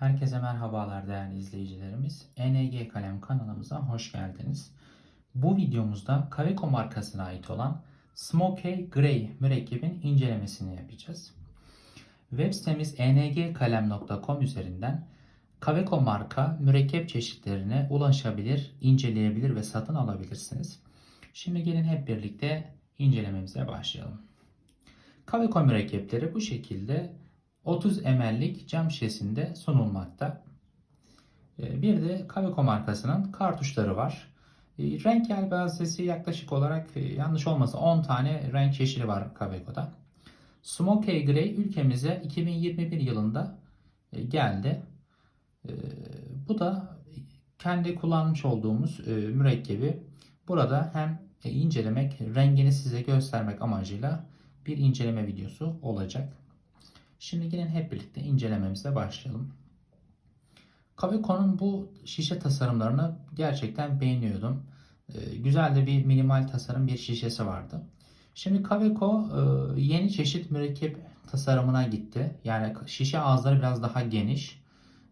Herkese merhabalar değerli izleyicilerimiz. ENG Kalem kanalımıza hoş geldiniz. Bu videomuzda Kaveco markasına ait olan Smokey Grey mürekkebin incelemesini yapacağız. Web sitemiz engkalem.com üzerinden Kaveco marka mürekkep çeşitlerine ulaşabilir, inceleyebilir ve satın alabilirsiniz. Şimdi gelin hep birlikte incelememize başlayalım. Kaveco mürekkepleri bu şekilde 30 ml'lik cam şişesinde sunulmakta. Ee, Bir de Kaveco markasının kartuşları var. Ee, Renk yelpazesi yaklaşık olarak e, yanlış olmasa 10 tane renk çeşidi var Kaveco'da. Smokey Grey ülkemize 2021 yılında e, geldi. Ee, Bu da kendi kullanmış olduğumuz e, mürekkebi burada hem incelemek, rengini size göstermek amacıyla bir inceleme videosu olacak. Şimdi gelin hep birlikte incelememize başlayalım. Kaveco'nun bu şişe tasarımlarını gerçekten beğeniyordum. Ee, güzel de bir minimal tasarım bir şişesi vardı. Şimdi Kaveco e, yeni çeşit mürekkep tasarımına gitti. Yani şişe ağızları biraz daha geniş.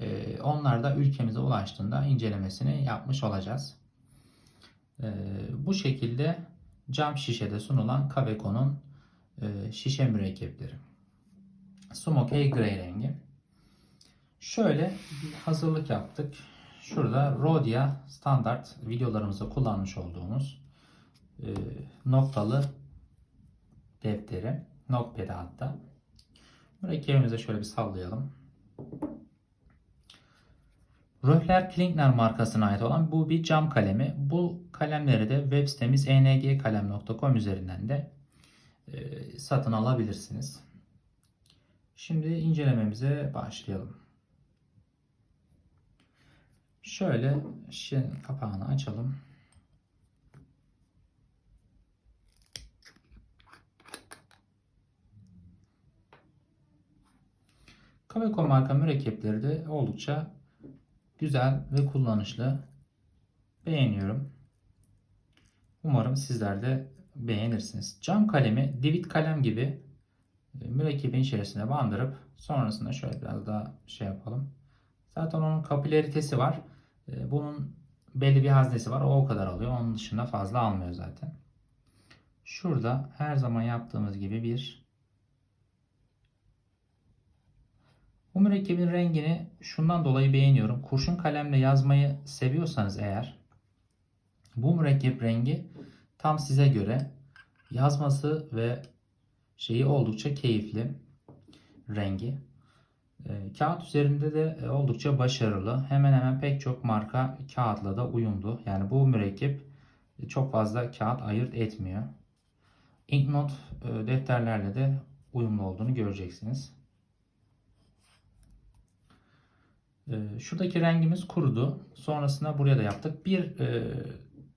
Ee, onlar da ülkemize ulaştığında incelemesini yapmış olacağız. Ee, bu şekilde cam şişede sunulan Kaveco'nun e, şişe mürekkepleri. Smokey Grey rengi. Şöyle bir hazırlık yaptık. Şurada Rhodia standart videolarımızda kullanmış olduğumuz e, noktalı defteri. Notepad'i hatta. Mürekkebimizi şöyle bir sallayalım. Röhler Klinkner markasına ait olan bu bir cam kalemi. Bu kalemleri de web sitemiz engkalem.com üzerinden de e, satın alabilirsiniz. Şimdi incelememize başlayalım. Şöyle şişenin kapağını açalım. Kaveco marka mürekkepleri de oldukça güzel ve kullanışlı. Beğeniyorum. Umarım sizler de beğenirsiniz. Cam kalemi, divit kalem gibi mürekkebin içerisine bandırıp sonrasında şöyle biraz daha şey yapalım. Zaten onun kapilaritesi var. Ee, bunun belli bir haznesi var. O o kadar alıyor. Onun dışında fazla almıyor zaten. Şurada her zaman yaptığımız gibi bir bu mürekkebin rengini şundan dolayı beğeniyorum. Kurşun kalemle yazmayı seviyorsanız eğer bu mürekkep rengi tam size göre yazması ve şeyi oldukça keyifli rengi. E, kağıt üzerinde de e, oldukça başarılı. Hemen hemen pek çok marka kağıtla da uyumlu. Yani bu mürekkep çok fazla kağıt ayırt etmiyor. Inknot e, defterlerle de uyumlu olduğunu göreceksiniz. E, şuradaki rengimiz kurudu. Sonrasında buraya da yaptık. Bir e,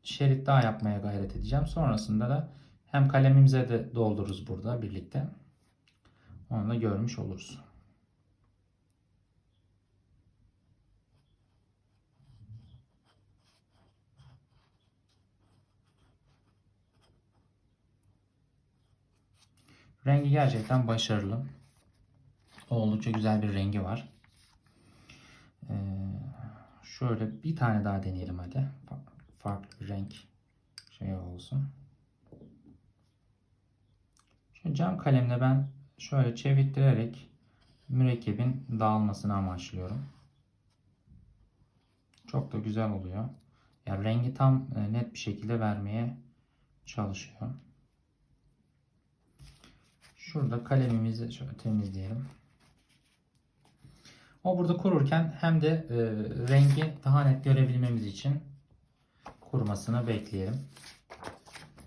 şerit daha yapmaya gayret edeceğim. Sonrasında da hem kalemimize de doldururuz burada birlikte. Onu da görmüş oluruz. Rengi gerçekten başarılı. Oldukça güzel bir rengi var. Ee, şöyle bir tane daha deneyelim hadi. Farklı bir renk şey olsun. Şu cam kalemle ben şöyle çevirterek mürekkebin dağılmasını amaçlıyorum. Çok da güzel oluyor. Yani rengi tam e, net bir şekilde vermeye çalışıyor. Şurada kalemimizi şöyle temizleyelim. O burada kururken hem de e, rengi daha net görebilmemiz için kurumasını bekleyelim.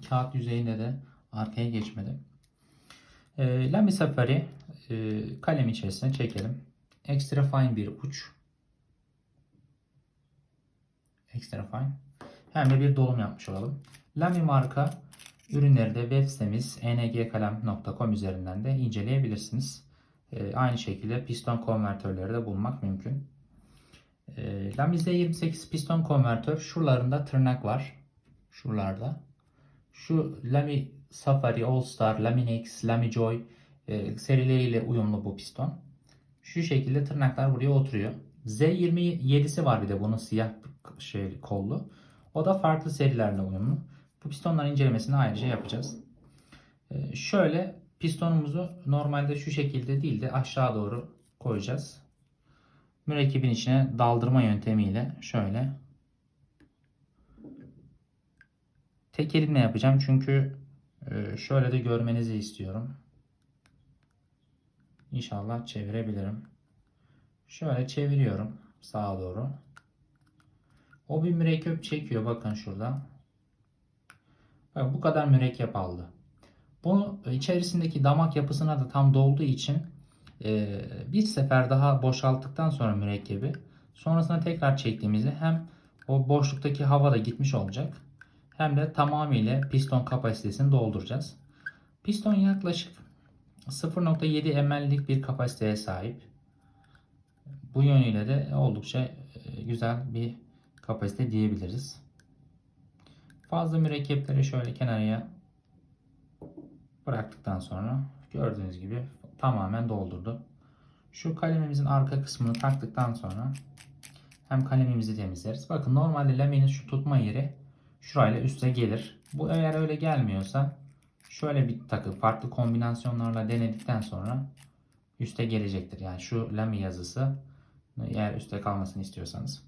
Kağıt yüzeyinde de arkaya geçmedi. E, Lamy Safari e, kalem içerisine çekelim. Extra fine bir uç. Extra fine. Hem de bir dolum yapmış olalım. Lamy marka ürünleri de web sitemiz ngkalem.com üzerinden de inceleyebilirsiniz. E, aynı şekilde piston konvertörleri de bulmak mümkün. E, Lamy Z28 piston konvertör şuralarında tırnak var. Şuralarda. Şu Lamy Safari All Star, Laminex, Lamijoy e, serileriyle uyumlu bu piston. Şu şekilde tırnaklar buraya oturuyor. Z27'si var bir de bunun siyah şey kollu. O da farklı serilerle uyumlu. Bu pistonların incelemesini ayrıca yapacağız. Ee, şöyle pistonumuzu normalde şu şekilde değil de aşağı doğru koyacağız. Mürekkebin içine daldırma yöntemiyle şöyle tek elimle yapacağım çünkü e, şöyle de görmenizi istiyorum. İnşallah çevirebilirim. Şöyle çeviriyorum sağa doğru. O bir mürekkep çekiyor bakın şurada. Bak bu kadar mürekkep aldı. Bunu içerisindeki damak yapısına da tam dolduğu için e, bir sefer daha boşalttıktan sonra mürekkebi sonrasında tekrar çektiğimizde hem o boşluktaki hava da gitmiş olacak hem de tamamıyla piston kapasitesini dolduracağız. Piston yaklaşık 0.7 ml'lik bir kapasiteye sahip. Bu yönüyle de oldukça e, güzel bir kapasite diyebiliriz. Fazla mürekkepleri şöyle kenarıya bıraktıktan sonra gördüğünüz gibi tamamen doldurdu. Şu kalemimizin arka kısmını taktıktan sonra hem kalemimizi temizleriz. Bakın normalde laminin şu tutma yeri şurayla üste gelir. Bu eğer öyle gelmiyorsa şöyle bir takı farklı kombinasyonlarla denedikten sonra üste gelecektir. Yani şu lami yazısı eğer üste kalmasını istiyorsanız.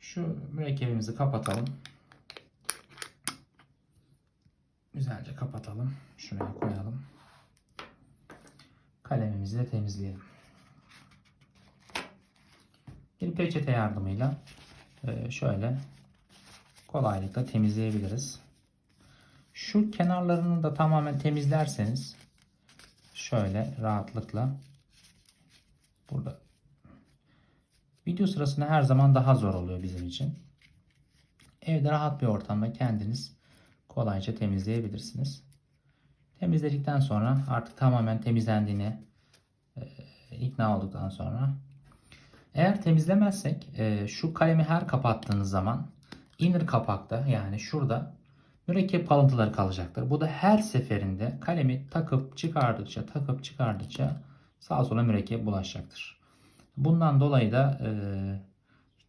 Şu mürekkebimizi kapatalım. Güzelce kapatalım. Şuraya koyalım. Kalemimizi de temizleyelim. Bir peçete yardımıyla e, şöyle kolaylıkla temizleyebiliriz. Şu kenarlarını da tamamen temizlerseniz şöyle rahatlıkla burada video sırasında her zaman daha zor oluyor bizim için. Evde rahat bir ortamda kendiniz kolayca temizleyebilirsiniz. Temizledikten sonra artık tamamen temizlendiğini e, ikna olduktan sonra eğer temizlemezsek e, şu kalemi her kapattığınız zaman inner kapakta yani şurada mürekkep kalıntıları kalacaktır. Bu da her seferinde kalemi takıp çıkardıkça takıp çıkardıkça sağa sola mürekkep bulaşacaktır. Bundan dolayı da e,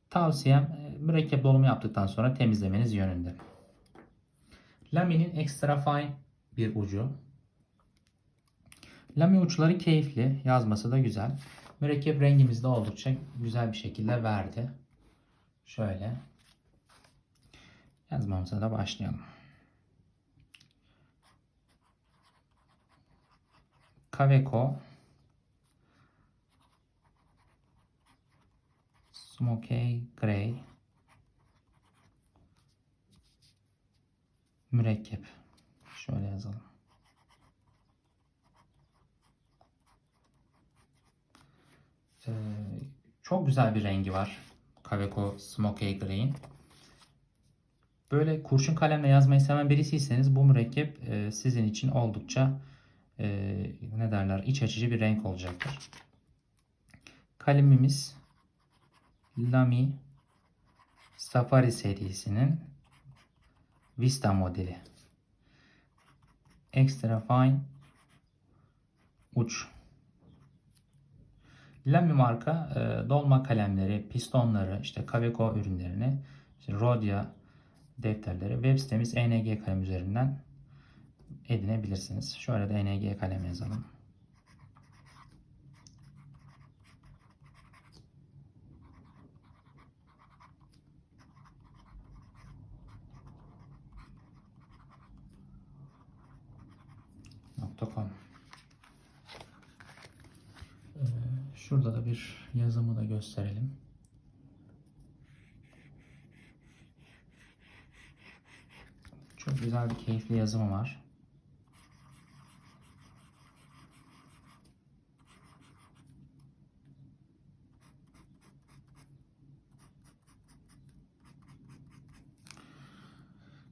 tavsiyem e, mürekkep dolumu yaptıktan sonra temizlemeniz yönünde. Laminin extra fine bir ucu. Lami uçları keyifli. Yazması da güzel. Mürekkep rengimiz de oldukça güzel bir şekilde verdi. Şöyle. Yazmamıza da başlayalım. Kaveco Smokey Grey Mürekkep. Şöyle yazalım. Ee, çok güzel bir rengi var. Kaveco Smokey Grey'in. Böyle kurşun kalemle yazmayı seven birisiyseniz bu mürekkep e, sizin için oldukça e, ne derler iç açıcı bir renk olacaktır. Kalemimiz Lamy Safari serisinin Vista modeli. Extra fine uç. Lamy marka e, dolma kalemleri, pistonları, işte Kaveco ürünlerini, işte Rhodia defterleri web sitemiz ENG kalem üzerinden edinebilirsiniz. Şöyle de ENG kalem yazalım. .com Ee, Şurada da bir yazımı da gösterelim. Çok güzel bir keyifli yazımı var.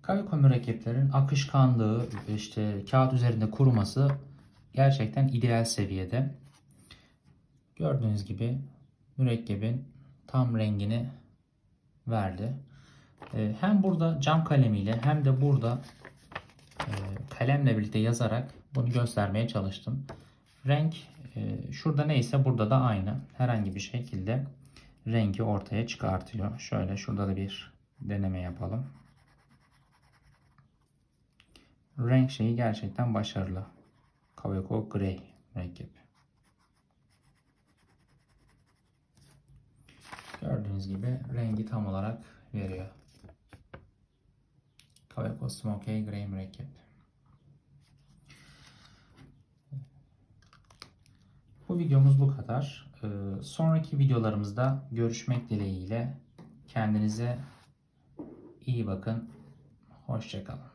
Kavico mürekkeplerin akışkanlığı, işte kağıt üzerinde kuruması gerçekten ideal seviyede. Gördüğünüz gibi mürekkebin tam rengini verdi. Ee, hem burada cam kalemiyle hem de burada e, kalemle birlikte yazarak bunu göstermeye çalıştım. Renk e, şurada neyse burada da aynı. Herhangi bir şekilde rengi ortaya çıkartıyor. Şöyle şurada da bir deneme yapalım. Renk şeyi gerçekten başarılı. Kaweco Grey mürekkebi. Gördüğünüz gibi rengi tam olarak veriyor. Kaweco Smoky Grey mürekkep. Bu videomuz bu kadar. Ee, sonraki videolarımızda görüşmek dileğiyle kendinize iyi bakın. Hoşçakalın.